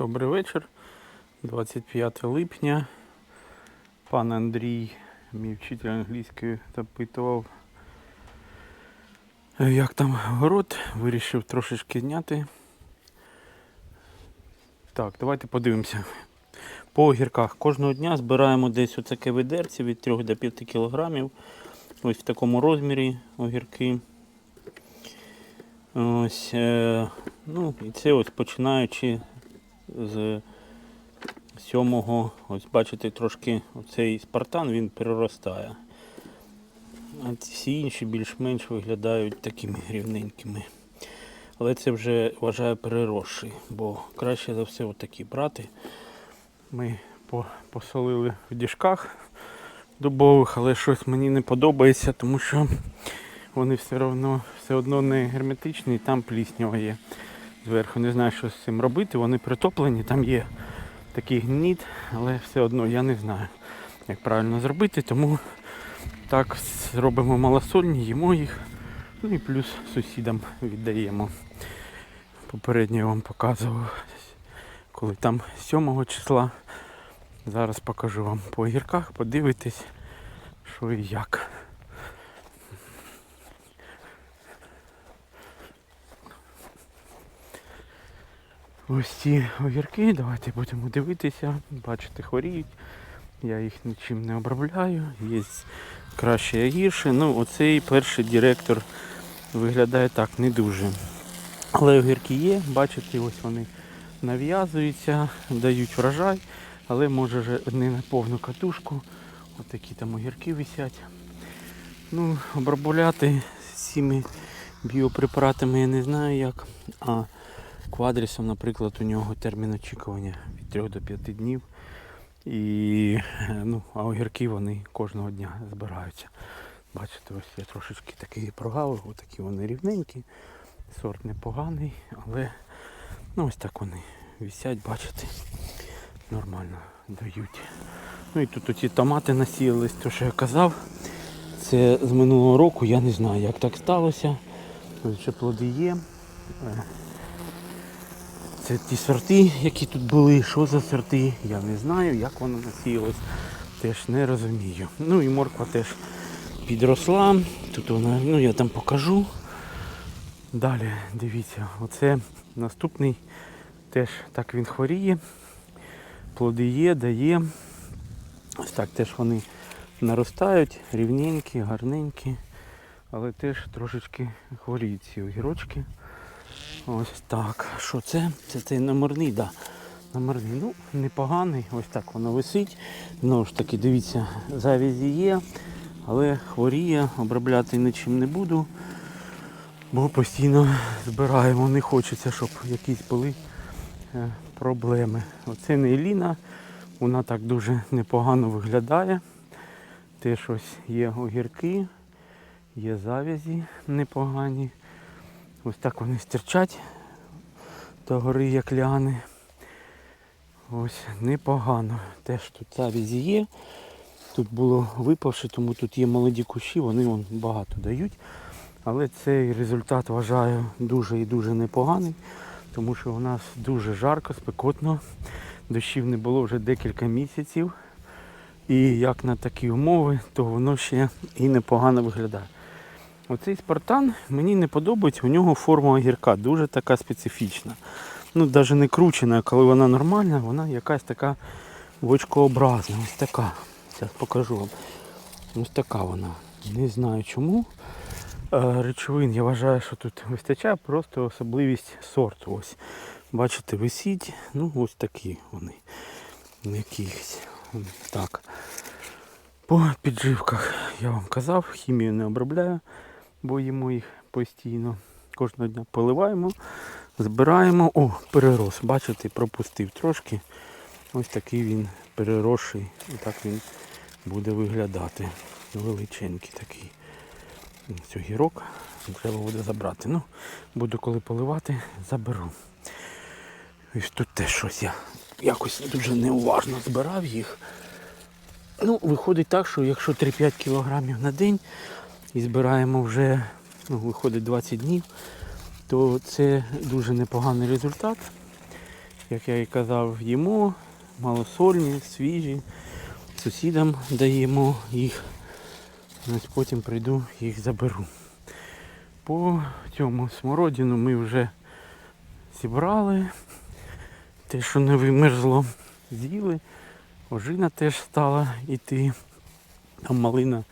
Добрий вечір. 25 липня. Пан Андрій, мій вчитель англійської, запитував, як там город. Вирішив трошечки зняти. Так, давайте подивимося. По огірках кожного дня збираємо десь отаке ведерце від 3 до 5 кілограмів. Ось в такому розмірі огірки. Ось, е, ну, і це ось починаючи з сьомого, ось бачите, трошки оцей спартан він переростає. А всі інші більш-менш виглядають такими рівненькими. Але це вже вважаю переросший, бо краще за все отакі брати. Ми посолили в діжках дубових, але щось мені не подобається, тому що вони все одно, все одно не герметичні, і там пліснява є зверху. Не знаю, що з цим робити. Вони притоплені, там є такий гніт, але все одно я не знаю, як правильно зробити, тому так зробимо малосольні, їмо їх. Ну і плюс сусідам віддаємо. Попередньо я вам показував, коли там 7 числа. Зараз покажу вам по огірках, подивитесь, що і як. Ось ці огірки, давайте будемо дивитися. Бачите, хворіють. Я їх нічим не обробляю. Є краще і гірше. Ну, оцей перший директор виглядає так, не дуже. Але огірки є, бачите, ось вони нав'язуються, дають врожай, але може не на повну катушку. Отакі там огірки висять. Ну, обробляти цими біопрепаратами я не знаю як. А квадрісом, наприклад, у нього термін очікування від 3 до 5 днів. І, е, ну, а огірки вони кожного дня збираються. Бачите, ось я трошечки такий прогавив, отакі вони рівненькі. Сорт непоганий, але ну, ось так вони висять, бачите, нормально дають. Ну і тут оці томати насіялись, то що я казав. Це з минулого року, я не знаю, як так сталося. Ще плоди є. Це ті сорти, які тут були, що за сорти, я не знаю, як воно насіялось, теж не розумію. Ну і морква теж підросла. Тут вона, ну я там покажу. Далі, дивіться, оце наступний теж так він хворіє. Плоди є, дає. Ось так теж вони наростають, рівненькі, гарненькі, але теж трошечки хворіють ці огірочки. Ось так. Що це? Це цей номерний, да. Номерний. Ну, непоганий. Ось так воно висить. Знову ж таки, дивіться, завязі є, але хворіє, обробляти нічим не буду. Бо постійно збираємо, не хочеться, щоб якісь були е, проблеми. Оце не Еліна, вона так дуже непогано виглядає. Теж ось є огірки, є завязі непогані. Ось так вони стирчать до гори, як ляни. Ось непогано. Теж тут завязі є. Тут було випавши, тому тут є молоді кущі, вони вон багато дають. Але цей результат вважаю дуже і дуже непоганий, тому що у нас дуже жарко, спекотно. Дощів не було вже декілька місяців. І як на такі умови, то воно ще і непогано виглядає. Оцей спартан мені не подобається, у нього форма огірка дуже така специфічна. Ну, навіть не кручена, коли вона нормальна, вона якась така вочкообразна. Ось така. Зараз покажу вам. Ось така вона. Не знаю чому. Е, Речовин я вважаю, що тут вистачає, просто особливість сорту. Ось. Бачите, висіть. Ну ось такі вони. Якісь. Так. По підживках я вам казав, хімію не обробляю, бо їмо їх постійно. Кожного дня поливаємо, збираємо. О, перерос. Бачите, пропустив трошки. Ось такий він переросший. І так він буде виглядати. Величенький такий. Ось огірок. Треба буде забрати. Ну, буду коли поливати, заберу. Ось тут теж щось я якось дуже неуважно збирав їх. Ну, виходить так, що якщо 3-5 кілограмів на день і збираємо вже, ну, виходить 20 днів, то це дуже непоганий результат. як я і казав, їмо, малосольні, свіжі. Сусідам даємо їх. Потім прийду їх заберу. По цьому смородину ми вже зібрали. Те, що не вимерзло, з'їли. Ожина теж стала йти. Там малина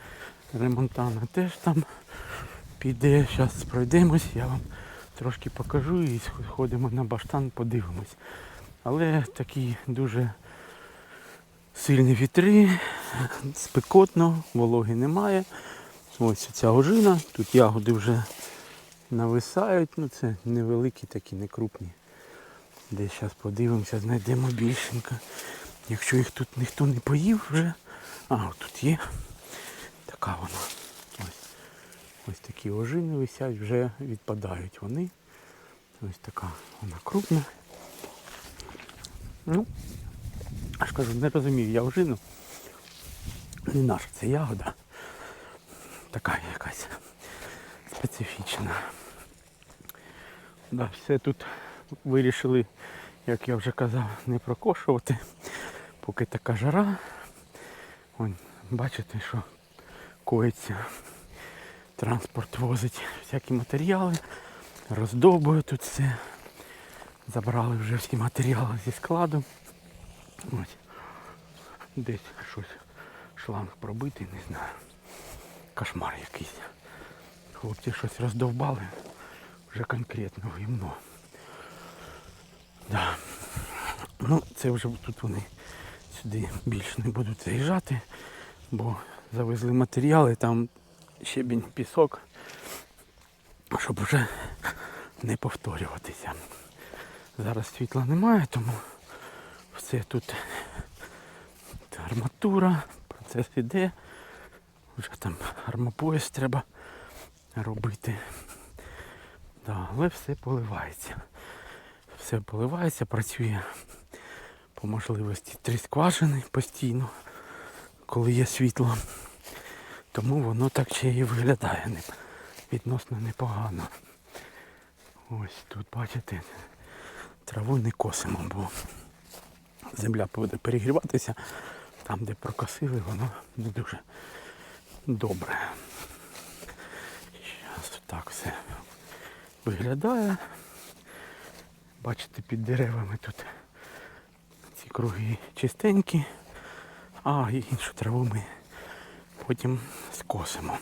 ремонтана теж там піде. Зараз пройдемось, я вам трошки покажу і сходимо на баштан, подивимось. Але такі дуже сильні вітри, спекотно, вологи немає. Ось ця ожина, тут ягоди вже нависають, ну це невеликі такі, не крупні. Десь зараз подивимося, знайдемо більшенько. Якщо їх тут ніхто не поїв вже. А, тут є. Така вона. Ось. Ось такі ожини висять, вже відпадають вони. Ось така вона крупна. Ну, аж кажу, не розумію, я ожину. Не наша це ягода. Така якась специфічна. Да, все тут вирішили, як я вже казав, не прокошувати. Поки така жара. Вон, бачите, що коїться. Транспорт возить всякі матеріали, роздовбує тут все. Забрали вже всі матеріали зі складу. Ось. Десь щось шланг пробитий, не знаю. Кошмар якийсь. Хлопці щось роздовбали. Вже конкретно гімно. Да. Ну, це вже тут вони сюди більше не будуть заїжджати, бо завезли матеріали, там щебінь, пісок, щоб вже не повторюватися. Зараз світла немає, тому все тут арматура, процес іде. Вже там армопояс треба робити. Да, але все поливається. Все поливається, працює по можливості три скважини постійно, коли є світло. Тому воно так ще і виглядає відносно непогано. Ось тут, бачите, траву не косимо, бо земля буде перегріватися. Там, де прокосили, воно не дуже добре. Зараз так все виглядає. Бачите, під деревами тут ці круги чистенькі, а і іншу траву ми потім скосимо.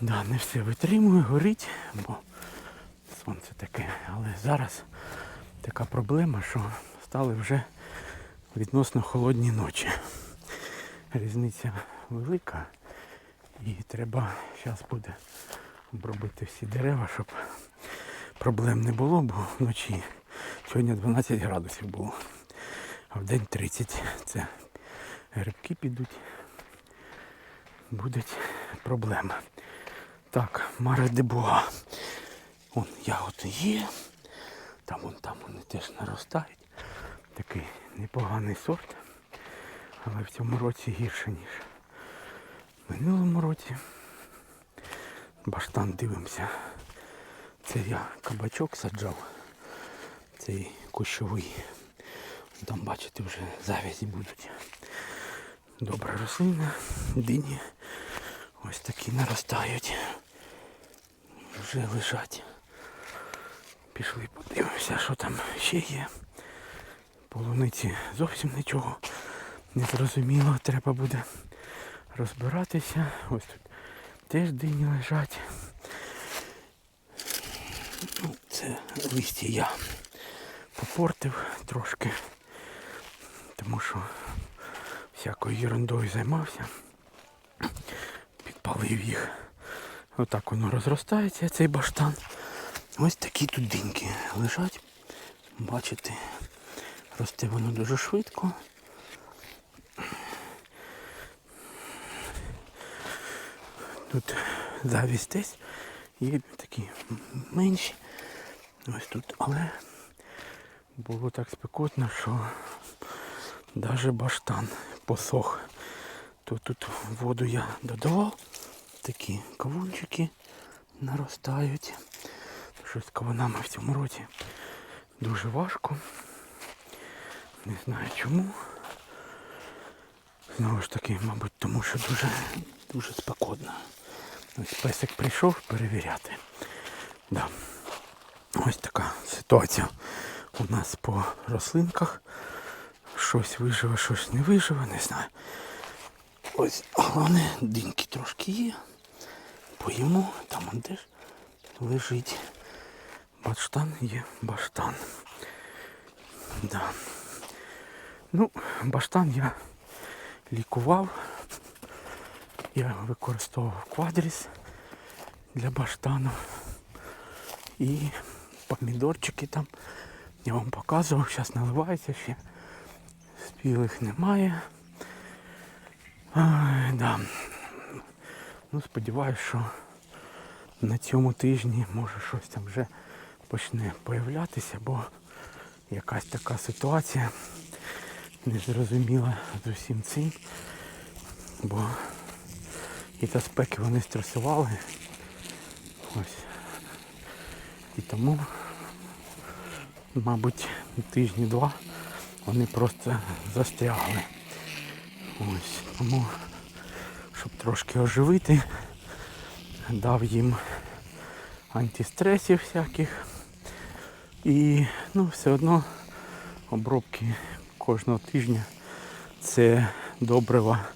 Да, не все витримує, горить, бо сонце таке. Але зараз така проблема, що стали вже відносно холодні ночі. Різниця велика і треба зараз буде обробити всі дерева, щоб проблем не було, бо вночі сьогодні 12 градусів було, а в день 30. Це грибки підуть. Будуть проблеми. Так, Маре де Буа. Вон ягоди є. Там вон там вони теж наростають. Такий непоганий сорт. Але в цьому році гірше, ніж в минулому році. Баштан дивимося. Це я кабачок саджав. Цей кущовий. Там бачите вже завязі будуть. Добра рослина, дині. Ось такі наростають. Вже лежать. Пішли подивимося, що там ще є. Полуниці зовсім нічого не зрозуміло. Треба буде розбиратися. Ось тут теж дині лежать. Ну, це листя я попортив трошки, тому що всякою ерундою займався. Підпалив їх. Отак воно розростається, цей баштан. Ось такі тут диньки лежать. Бачите, росте воно дуже швидко. Тут завість десь є такі менші. Ось тут, але було так спекотно, що навіть баштан посох. То тут воду я додавав, такі кавунчики наростають. Щось з кавунами в цьому році Дуже важко. Не знаю чому. Знову ж таки, мабуть, тому що дуже, дуже спекотно. Ось песик прийшов перевіряти. Да. Ось така ситуація у нас по рослинках. Щось виживе, щось не виживе, не знаю. Ось головне, диньки трошки є. Поїмо, там он теж лежить. Баштан є баштан. Да. Ну, баштан я лікував. Я використовував квадріс для баштану. І помідорчики там. Я вам показував, зараз наливається ще. Спілих немає. Ай, да. Ну, сподіваюся, що на цьому тижні може щось там вже почне появлятися, бо якась така ситуація незрозуміла з усім цим. Бо і та спеки вони стресували. Ось. І тому, мабуть, тижні-два вони просто застрягли. Ось. Тому, щоб трошки оживити, дав їм антистресів всяких. І ну, все одно обробки кожного тижня це добрива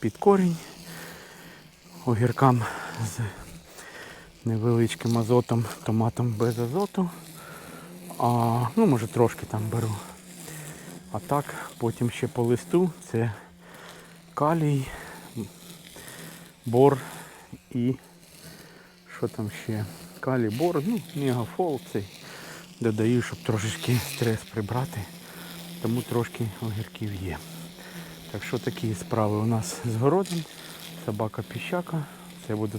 під корінь. Огіркам з невеличким азотом, томатом без азоту. А, ну, може трошки там беру. А так, потім ще по листу це калій, бор і що там ще? Калій, бор, ну, мегафол цей. Додаю, щоб трошечки стрес прибрати. Тому трошки огірків є. Так що такі справи у нас з городом. Собака піщака. Це буду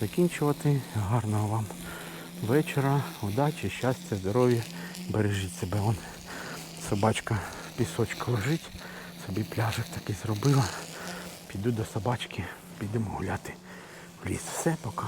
закінчувати. Гарного вам вечора, удачі, щастя, здоров'я. Бережіть себе. Вон собачка в пісочку лежить. Собі пляжик такий зробила. Піду до собачки, підемо гуляти в ліс. Все, пока.